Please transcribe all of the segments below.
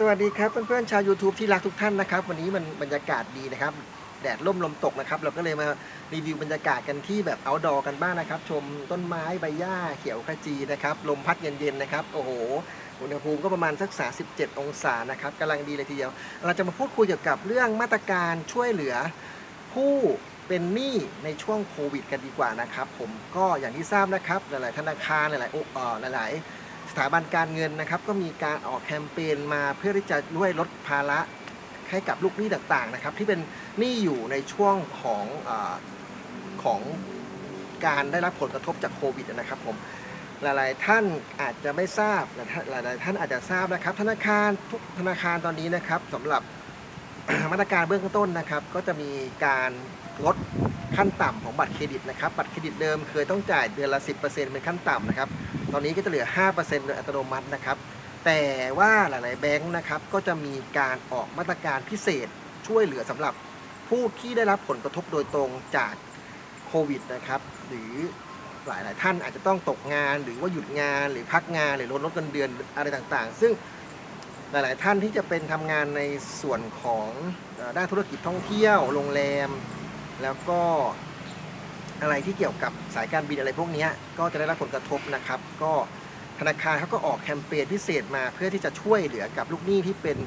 สวัสดีครับเพื่อนๆชาว YouTube ที่รักทุกท่านนะครับ วันนี้มันบรรยากาศดีนะครับ แดดร่มลมตกนะครับ เราก็เลยมารีวิวบรรยากาศกันที่แบบ outdoor กันบ้างนะครับ ชมต้นไม้ใบหญ้าเขียวขจีนะครับ ลมพัดเย็นๆนะครับ โอ้โห อุณหภูมิก็ประมาณสัก 37 องศานะครับกำลังดีเลยทีเดียว เราจะมาพูดคุยเกี่ยวกับเรื่องมาตรการช่วยเหลือผู้เป็นหนี้ในช่วงโควิดกันดีกว่านะครับ ผมก็อย่างที่ทราบนะครับ หลายๆ ธนาคารหลายๆอเอ่อหลายๆ ถาบันการเงินนะครับก็มีการออกแคมเปญมาเพื่อที่จะช่วยลดภาระให้กับลูกหนี้ต่างๆนะครับ ที่เป็นหนี้อยู่ในช่วงของอของการได้รับผลกระทบจากโควิดนะครับผมหลายๆท่านอาจจะไม่ทราบหลายๆท่านอาจจะทราบนะครับ ธนาคารทุกธนาคารตอนนี้นะครับสำหรับมาตรการเบื้องต้นนะครับ ก็จะมีการลด ขั้นต่ำของบัตรเครดิตนะครับ บัตรเครดิตเดิมเคยต้องจ่ายเดือนละ 10%เป็นขั้นต่ำนะครับ ตอนนี้ก็จะเหลือ 5%โดยอัตโนมัตินะครับ แต่ว่าหลาย ๆ แบงค์นะครับ ก็จะมีการออกมาตรการพิเศษช่วยเหลือสำหรับผู้ที่ได้รับผลกระทบโดยตรงจากโควิดนะครับ หรือหลาย ๆ ท่านอาจจะต้องตกงาน หรือว่าหยุดงาน หรือพักงาน หรือลดลดเงินเดือนอะไรต่าง ๆ ซึ่งหลาย ๆ ท่านที่จะเป็นทำงานในส่วนของด้านธุรกิจท่องเที่ยว โรงแรม แล้วก็อะไรที่เกี่ยวกับสายการบินอะไรพวกนี้ก็จะได้รับผลกระทบนะครับ ก็ธนาคารเขาก็ออกแคมเปญพิเศษมาเพื่อที่จะช่วยเหลือกับลูกหนี้ที่เป็น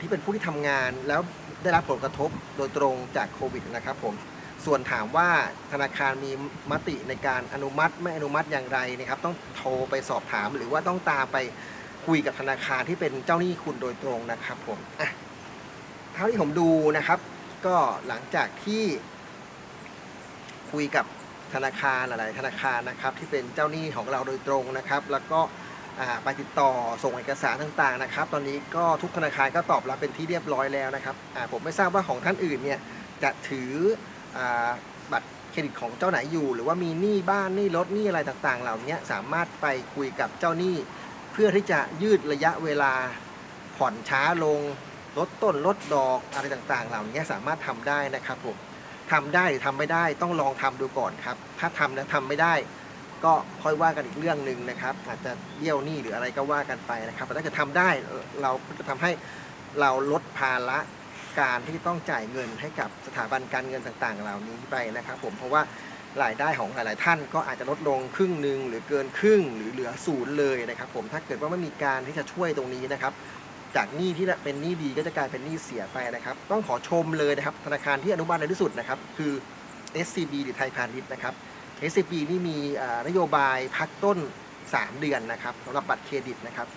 ที่เป็นผู้ที่ทำงาน แล้วได้รับผลกระทบโดยตรงจากโควิดนะครับผมส่วนถามว่าธนาคารมีมติในการอนุมัติไม่อนุมัติอย่างไรนะครับ ต้องโทรไปสอบถาม หรือว่าต้องตามไปคุยกับธนาคารที่เป็นเจ้าหนี้คุณโดยตรงนะครับผมอะเท่าที่ผมดูนะครับ ก็หลังจากที่คุยกับธนาคารหลายๆธนาคารนะครับ ที่เป็นเจ้าหนี้ของเราโดยตรงนะครับ แล้วก็ไปติดต่อส่งเอกสารต่างๆนะครับ ตอนนี้ก็ทุกธนาคารก็ตอบรับเป็นที่เรียบร้อยแล้วนะครับผมไม่ทราบว่าของท่านอื่นเนี่ยจะถืออบัตรเครดิตของเจ้าไหนอยู่ หรือว่ามีหนี้บ้านหนี้รถหนี้อะไรต่างๆ เหล่านี้สามารถไปคุยกับเจ้าหนี้ เพื่อที่จะยืดระยะเวลาผ่อนช้าลง ลดต้นลดดอกอะไรต่างๆ เหล่านี้สามารถทำได้นะครับผมทำได้หรือทำไม่ได้ต้องลองทำดูก่อนครับ ถ้าทำแล้วทำไม่ได้ก็ค่อยว่ากันอีกเรื่องหนึ่งนะครับ อาจจะเยี่ยวหนี้หรืออะไรก็ว่ากันไปนะครับแต่ถ้าเกิดทำได้เราก็จะทำให้เราลดภาระการที่ต้องจ่ายเงินให้กับสถาบันการเงินต่างๆ เหล่านี้ไปนะครับ ผมเพราะว่ารายได้ของหลาย ๆ ท่านก็อาจจะลดลงครึ่งหนึ่งหรือเกินครึ่งหรือเหลือศูนย์เลยนะครับ ผมถ้าเกิดว่าไม่มีการที่จะช่วยตรงนี้นะครับ จากหนี้ที่เป็นหนี้ดีก็จะกลายเป็นหนี้เสียไปนะครับ ต้องขอชมเลยนะครับ ธนาคารที่อนุบาลในที่สุดนะครับ คือ SCB หรือไทยพาณิชย์นะครับ SCB นี่มีนโยบายพักต้น 3 เดือนนะครับสำหรับบัตรเครดิตนะครับ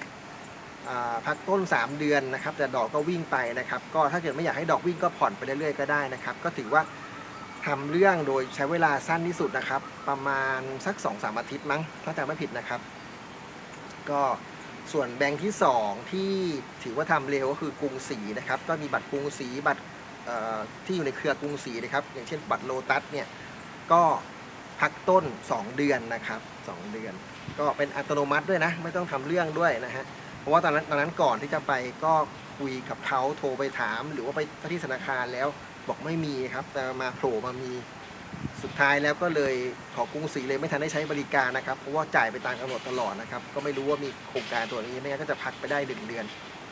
พักต้น 3 เดือนนะครับ แต่ดอกก็วิ่งไปนะครับ ก็ถ้าเกิดไม่อยากให้ดอกวิ่งก็ผ่อนไปเรื่อยๆก็ได้นะครับ ก็ถือว่าทำเรื่องโดยใช้เวลาสั้นที่สุดนะครับ ประมาณสัก2-3อาทิตย์มั้งถ้าจำไม่ผิดนะครับ ก็ ส่วนแบงค์ที่ 2 ที่ถือว่าทำเร็วก็คือกรุงศรีนะครับ ก็มีบัตรกรุงศรีบัตรที่อยู่ในเครือกรุงศรีนะครับ อย่างเช่นบัตรโลตัสเนี่ยก็พักต้น 2 เดือนนะครับ 2 เดือน ก็เป็นอัตโนมัติด้วยนะ ไม่ต้องทำเรื่องด้วยนะฮะเพราะว่าตอนนั้นตอนนั้นก่อนที่จะไปก็คุยกับเขาโทรไปถาม หรือว่าไปที่ธนาคารแล้วบอกไม่มีครับแต่มาโผล่มามี สุดท้ายแล้วก็เลยขอกรุงศรีเลยไม่ทันได้ใช้บริการนะครับ เพราะว่าจ่ายไปตามกำหนดตลอดนะครับ ก็ไม่รู้ว่ามีโครงการตัวนี้ไม่งั้นก็จะพักไปได้หนึ่งเดือน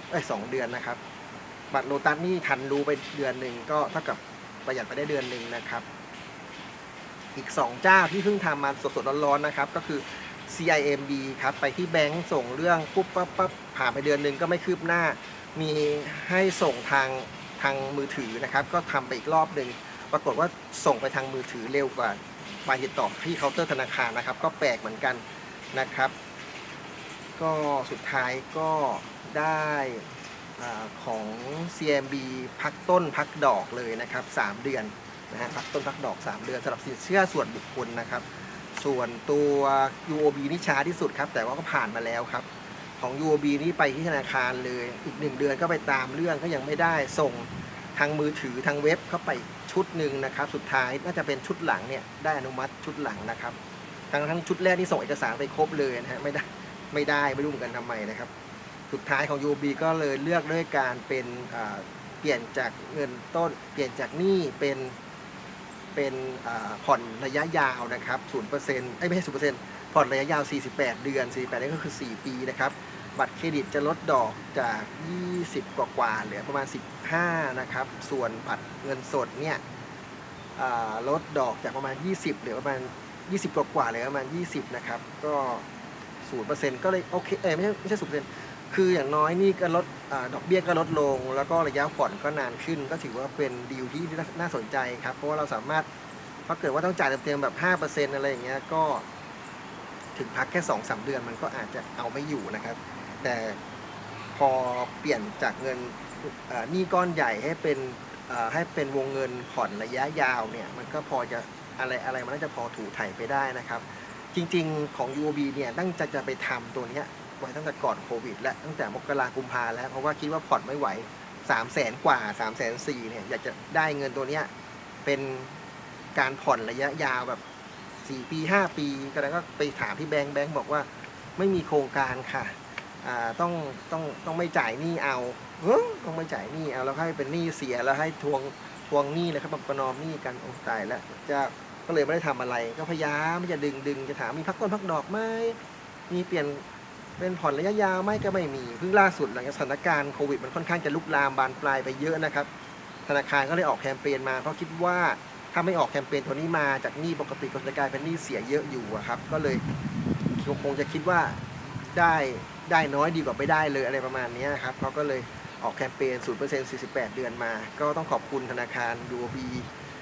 เอ้ยสองเดือนนะครับ บัตรโลตัสนี่ทันรู้ไปเดือนหนึ่งก็เท่ากับประหยัดไปได้เดือนหนึ่งนะครับ อีก 2 เจ้าที่เพิ่งทำมาสดๆร้อนๆนะครับ ก็คือ CIMB ครับไปที่แบงก์ส่งเรื่องปุ๊บปั๊บปั๊บผ่านไปเดือนหนึ่งก็ไม่คืบหน้า มีให้ส่งทางทางมือถือนะครับ ก็ทำไปอีกรอบหนึ่ง ปรากฏว่าส่งไปทางมือถือเร็วกว่าไปติดต่อที่เคาน์เตอร์ธนาคารนะครับ ก็แปลกเหมือนกันนะครับ ก็สุดท้ายก็ได้ของ CMB พักต้นพักดอกเลยนะครับ 3 เดือนนะฮะพักต้นพักดอก 3 เดือนสำหรับสินเชื่อส่วนบุคคลนะครับ ส่วนตัว UOB นี่ช้าที่สุดครับ แต่ว่าก็ผ่านมาแล้วครับ ของ UOB นี่ไปที่ธนาคารเลย อีกหนึ่งเดือนก็ไปตามเรื่องก็ยังไม่ได้ส่ง ทางมือถือทางเว็บเข้าไปชุดหนึ่งนะครับ สุดท้ายน่าจะเป็นชุดหลังเนี่ยได้อนุมัติชุดหลังนะครับทั้งทั้งชุดแรกที่ส่งเอกสารไปครบเลยนะฮะไม่ได้ไม่ได้ไม่รู้เหมือนกันทำไมนะครับ สุดท้ายของ UB ก็เลยเลือกด้วยการเป็นเปลี่ยนจากเงินต้น เปลี่ยนจากหนี้เป็นเป็นผ่อนระยะยาวนะครับ0%เปอ้ยไม่ใช่0%ผ่อนระยะยาว 48 เดือน 48เดือนก็คือ 4 ปีนะครับ บัตรเครดิตจะลดดอกจาก 20 กว่ากว่าเหลือประมาณ 15 นะครับ ส่วนบัตรเงินสดเนี่ยลดดอกจากประมาณ 20 เหลือประมาณ 20 กว่ากว่าเหลือประมาณ 20 นะครับ ก็ 0%ก็เลยโอเคเอ้ไม่ใช่ไม่ใช่0%คืออย่างน้อยนี่ก็ลดอดอกเบี้ยก็ลดลง แล้วก็ระยะผ่อนก็นานขึ้น ก็ถือว่าเป็นดีลที่น่าสนใจครับ เพราะว่าเราสามารถถ้าเกิดว่าต้องจ่ายเต็มๆแบบ 5%อะไรอย่างเงี้ยก็ถึงพักแค่ 2-3 เดือนมันก็อาจจะเอาไม่อยู่นะครับ แต่พอเปลี่ยนจากเงินหนี้ก้อนใหญ่ให้เป็นให้เป็นวงเงินผ่อนระยะยาวเนี่ยมันก็พอจะอะไรอะไรมันน่าจะพอถูถ่ายไปได้นะครับ จริงๆของ UOB เนี่ยตั้งใจจะไปทำตัวเนี้ยไว้ตั้งแต่ก่อนโควิด และตั้งแต่มกรากุมภาแล้ว เพราะว่าคิดว่าผ่อนไม่ไหว3 0 0แสนกว่า3 4 0 0 0เนี่ยอยากจะได้เงินตัวเนี้ยเป็นการผ่อนระยะยาวแบบ 4 ปี 5 ปีก็แล้วก็ไปถามที่แบงค์แบงค์บอกว่าไม่มีโครงการค่ะ ต้องต้องต้องไม่จ่ายหนี้เอาเฮ้ต้องไม่จ่ายหนี้เอาแล้วให้เป็นหนี้เสียแล้วให้ทวงทวงหนี้เลยครับประนอมหนี้กันโอ้ตายแล้วจะก็เลยไม่ได้ทำอะไร ก็พยายามจะดึงดึงจะถามมีพักต้นพักดอกไหมมีเปลี่ยนเป็นผ่อนระยะยาวไหมก็ไม่มีเพิ่งล่าสุดหลังจากสถานการณ์โควิดมันค่อนข้างจะลุกลามบานปลายไปเยอะนะครับ ธนาคารก็เลยออกแคมเปญมาเพราะคิดว่าถ้าไม่ออกแคมเปญตัวนี้มาจากหนี้ปกติก็จะกลายเป็นหนี้เสียเยอะอยู่ครับ ก็เลยคงจะคิดว่า ได้ได้น้อยดีกว่าไม่ได้เลยอะไรประมาณนี้ครับเขาก็เลยออกแคมเปญ 0% 48 เดือนมา ก็ต้องขอบคุณธนาคาร UOB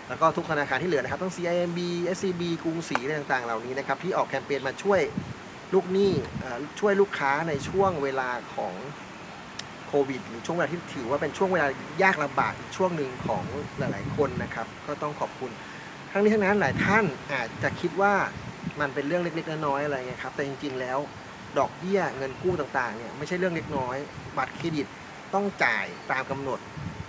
แล้วก็ทุกธนาคารที่เหลือนะครับทั้ง CIMB SCB กรุงศรีอะไรต่างๆ เหล่านี้นะครับที่ออกแคมเปญมาช่วยลูกหนี้ช่วยลูกค้าในช่วงเวลาของโควิดหรือช่วงเวลาที่ถือว่าเป็นช่วงเวลายากลำบากอีกช่วงหนึ่งของหลาย ๆ คนนะครับ ก็ต้องขอบคุณ ทั้งนี้ทั้งนั้นหลายท่านอาจจะคิดว่ามันเป็นเรื่องเล็ก ๆ น้อยๆอะไรเงี้ยครับ แต่จริง ๆ แล้ว ดอกเบี้ยเงินกู้ต่างๆเนี่ยไม่ใช่เรื่องเล็กน้อย บัตรเครดิตต้องจ่ายตามกำหนด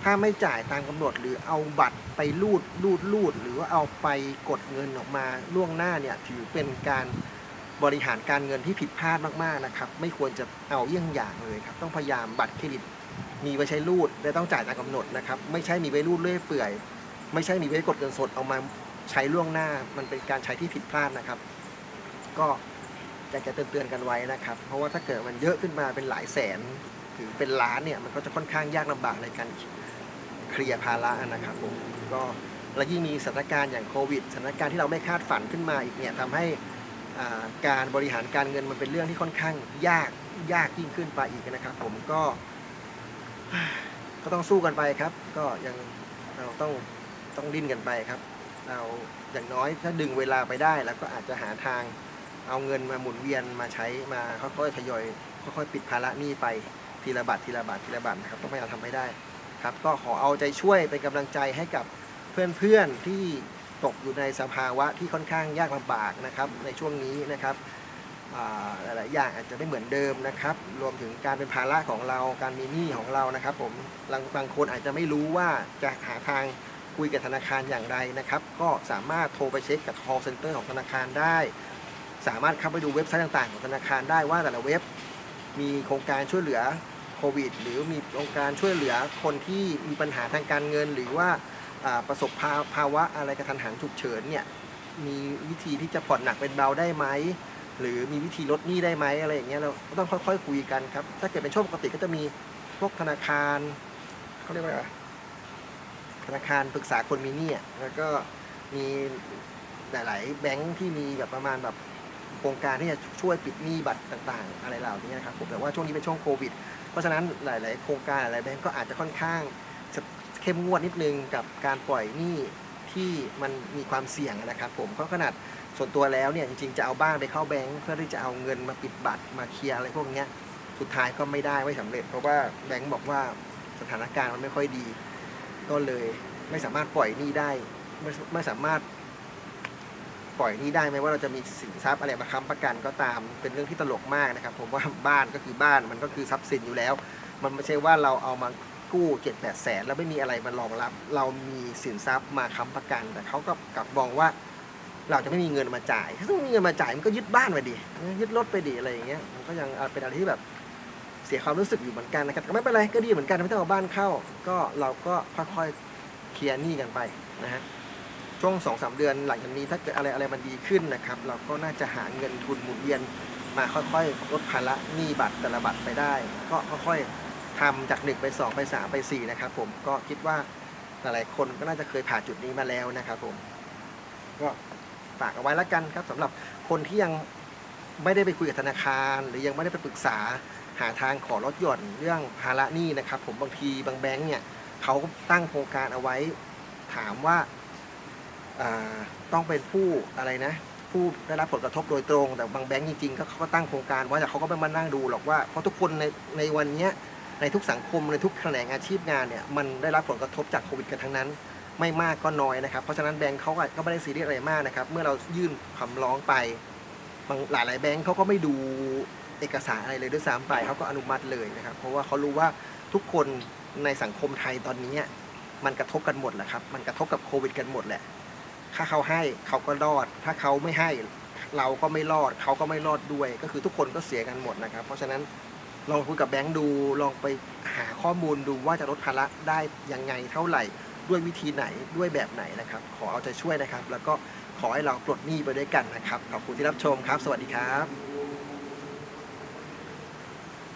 ถ้าไม่จ่ายตามกำหนดหรือเอาบัตรไปรูดรูดรูด หรือว่าเอาไปกดเงินออกมาล่วงหน้าเนี่ยถือเป็นการบริหารการเงินที่ผิดพลาดมากๆนะครับไม่ควรจะเอาเยี่ยงอย่างเลยครับต้องพยายามบัตรเครดิต มีไว้ใช้รูดและต้องจ่ายตามกำหนดนะครับไม่ใช่มีไว้รูดเรื่อยเปื่อย ไม่ใช่มีไว้กดเงินสดเอามาใช้ล่วงหน้า มันเป็นการใช้ที่ผิดพลาดนะครับ ก็ อยากจะเตือนๆกันไว้นะครับ เพราะว่าถ้าเกิดมันเยอะขึ้นมาเป็นหลายแสนหรือเป็นล้านเนี่ยมันก็จะค่อนข้างยากลำบากในการเคลียร์ภาระนะครับผมก็และยิ่งมีสถานการณ์อย่างโควิดสถานการณ์ที่เราไม่คาดฝันขึ้นมาอีกเนี่ยทำให้การบริหารการเงินมันเป็นเรื่องที่ค่อนข้างยากยากยิ่งขึ้นไปอีกนะครับ ผมก็ก็ต้องสู้กันไปครับ ก็ยังเราต้องต้องดิ้นกันไปครับ เราอย่างน้อยถ้าดึงเวลาไปได้ แล้วก็อาจจะหาทาง เอาเงินมาหมุนเวียนมาใช้มาค่อยๆทยอยค่อยๆปิดภาระหนี้ไปทีละบาททีละบาททีละบาทนะครับต้องพยายามทำให้ได้ครับ ก็ขอเอาใจช่วยเป็นกำลังใจให้กับเพื่อนๆที่ตกอยู่ในสภาวะที่ค่อนข้างยากลำบากนะครับในช่วงนี้นะครับหลายๆอย่างอาจจะไม่เหมือนเดิมนะครับ รวมถึงการเป็นภาระของเราการมีหนี้ของเรานะครับ ผมบางบางคนอาจจะไม่รู้ว่าจะหาทางคุยกับธนาคารอย่างไรนะครับ ก็สามารถโทรไปเช็คกับ call center ของธนาคารได้ สามารถเข้าไปดูเว็บไซต์ต่างๆ ของธนาคารได้ว่าแต่ละเว็บ มีโครงการช่วยเหลือโควิด หรือมีโครงการช่วยเหลือคนที่มีปัญหาทางการเงิน หรือว่าประสบภาภาวะอะไรกระทันหันฉุกเฉินเนี่ยมีวิธีที่จะผ่อนหนักเป็นเบาได้ไหมหรือมีวิธีลดหนี้ได้ไหมอะไรอย่างเงี้ยเราก็ต้องค่อยๆคุยกันครับ ถ้าเกิดเป็นช่วงปกติก็จะมีพวกธนาคารเขาเรียกว่าธนาคารปรึกษาคนมีหนี้แล้วก็มีหลาย ๆ แบงค์ที่มีแบบประมาณแบบ โครงการที่จะช่วยปิดหนี้บัตรต่างๆ อะไรเหล่านี้นะครับผมแต่ว่าช่วงนี้เป็นช่วงโควิด เพราะฉะนั้นหลาย ๆ โครงการหลายแบงค์ก็อาจจะค่อนข้างจะเข้มงวดนิดนึงกับการปล่อยหนี้ที่มันมีความเสี่ยงนะครับผมเพราะขนาดส่วนตัวแล้วเนี่ยจริงๆจะเอาบ้านไปเข้าแบงค์เพื่อที่จะเอาเงินมาปิดบัตรมาเคลียร์อะไรพวกนี้สุดท้ายก็ไม่ได้ไม่สำเร็จ เพราะว่าแบงค์บอกว่าสถานการณ์มันไม่ค่อยดี ก็เลยไม่สามารถปล่อยหนี้ได้ไม่ไม่สามารถ ปล่อยนี้ได้ไหมว่าเราจะมีสินทรัพย์อะไรมาค้ำประกันก็ตาม เป็นเรื่องที่ตลกมากนะครับ ผมว่าบ้านก็คือบ้านมันก็คือทรัพย์สินอยู่แล้ว มันไม่ใช่ว่าเราเอามากู้เจ็ดแปดแสนแล้วไม่มีอะไรมารองรับ เรามีสินทรัพย์มาค้ำประกัน แต่เขาก็กลับมองว่า เราจะไม่มีเงินมาจ่าย ถ้าต้องมีเงินมาจ่ายมันก็ยึดบ้านไปดิยึดรถไปดิอะไรอย่างเงี้ยมันก็ยังเป็นอะไรที่แบบเสียความรู้สึกอยู่เหมือนกันนะครับแต่ไม่เป็นไรก็ดีเหมือนกันไม่ต้องเอาบ้านเข้า ก็เราก็ค่อยๆเคลียร์หนี้กันไปนะฮะ ช่วงสองสามเดือนหลังจากนี้ถ้าเกิดอะไรอะไรมันดีขึ้นนะครับ เราก็น่าจะหาเงินทุนหมุนเวียนมาค่อยๆลดภาระหนี้บัตรแต่ละบัตรไปได้ ก็ค่อยๆทำจากหนึ่งไปสองไปสามไปสี่นะครับผมก็คิดว่าหลายๆคนก็น่าจะเคยผ่านจุดนี้มาแล้วนะครับผมก็ฝากเอาไว้แล้วกันครับสำหรับคนที่ยังไม่ได้ไปคุยกับธนาคาร หรือยังไม่ได้ไปปรึกษาหาทางขอลดหย่อนเรื่องภาระหนี้นะครับ ผมบางทีบางแบงก์เนี่ยเขาตั้งโครงการเอาไว้ถามว่า ต้องเป็นผู้อะไรนะ ผู้ได้รับผลกระทบโดยตรง แต่บางแบงก์จริงๆก็เขาก็ตั้งโครงการไว้แต่เขาก็ไม่มานั่งดูหรอกว่าเพราะทุกคนในในวันนี้ในทุกสังคมในทุกแขนงอาชีพงานเนี่ยมันได้รับผลกระทบจากโควิดกันทั้งนั้น ไม่มากก็น้อยนะครับ เพราะฉะนั้นแบงก์เขาก็ไม่ได้ซีเรียสอะไรมากนะครับ เมื่อเรายื่นคำร้องไปบางหลายหลายๆแบงก์เขาก็ไม่ดูเอกสารอะไรเลยด้วยซ้ำไปเขาก็อนุมัติเลยนะครับ เพราะว่าเขารู้ว่าทุกคนในสังคมไทยตอนนี้มันกระทบกันหมดแหละครับ มันกระทบกับโควิดกันหมดแหละ ถ้าเขาให้เขาก็รอด ถ้าเขาไม่ให้เราก็ไม่รอด เขาก็ไม่รอดด้วย ก็คือทุกคนก็เสียกันหมดนะครับ เพราะฉะนั้นลองคุยกับแบงค์ดู ลองไปหาข้อมูลดูว่าจะลดภาระได้ยังไงเท่าไหร่ ด้วยวิธีไหนด้วยแบบไหนนะครับ ขอเอาใจช่วยนะครับ แล้วก็ขอให้เราปลดหนี้ไปด้วยกันนะครับ ขอบคุณที่รับชมครับ สวัสดีครับ